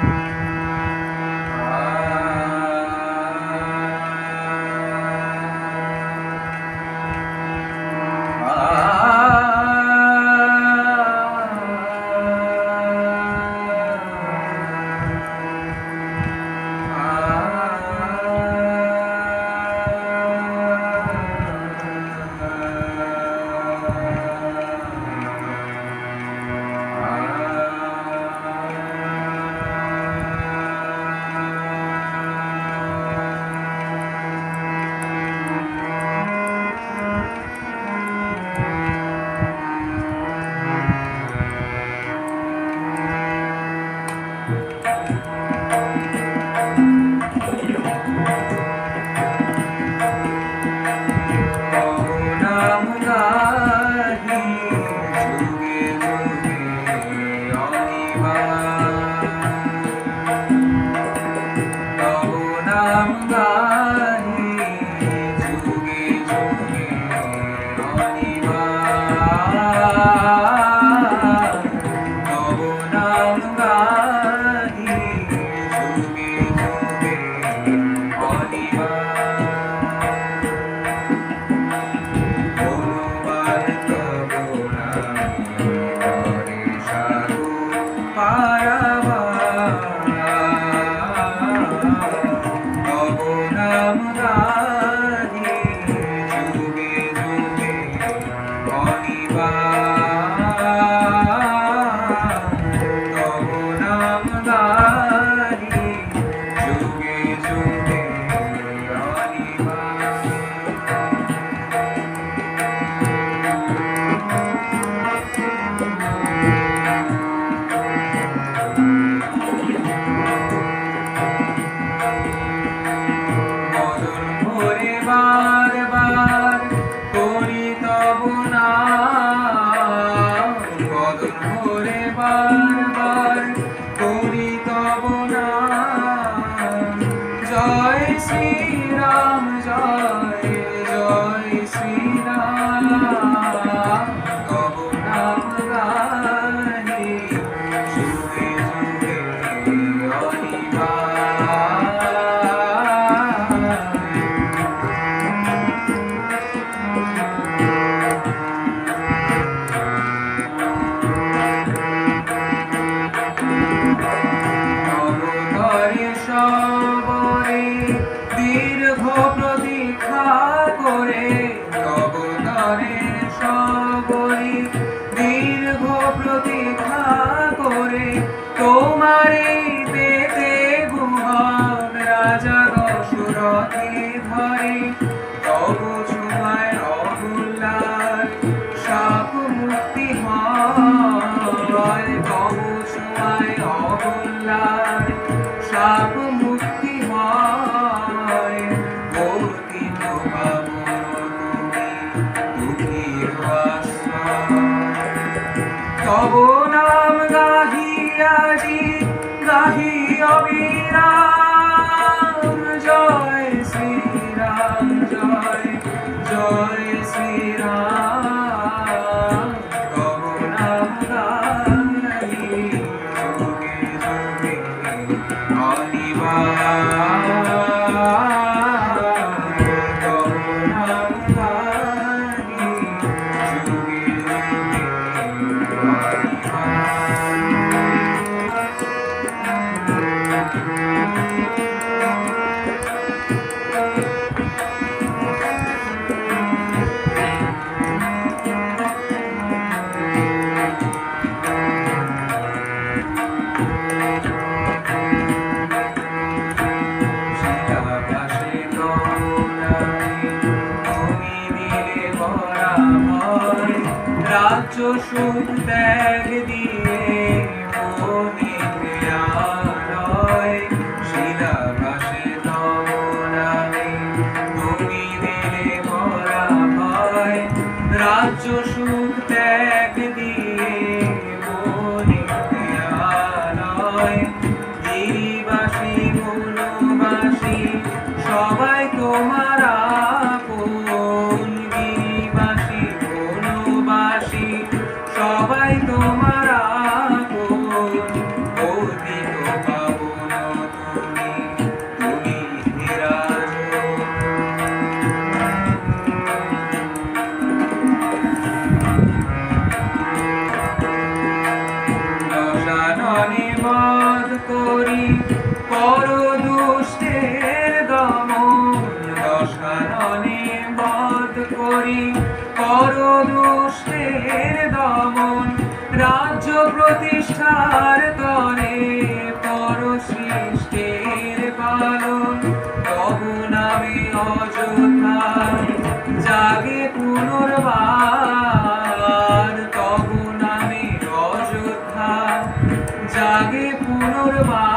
Bye. Amen. Oh, Happy. সুখ ত্যাগ দিয়ে ত্যাগ দিয়ে মনিতে আড়য় গিরিবাসী সবাই তোমারা আপন গিরিবাসী তবু অযোধ্যা জাগে পুনর্বার। জাগে পুনর্বার।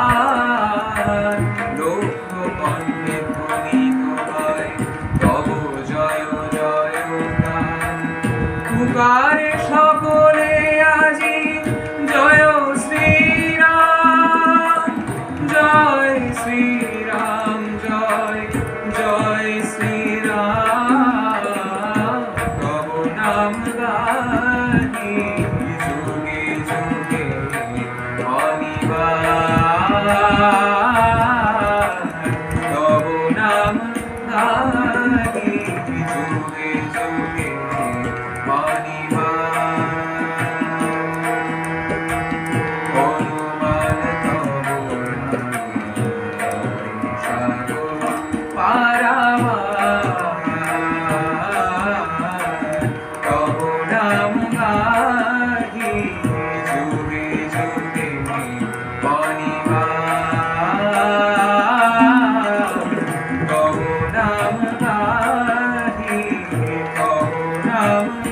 Bye.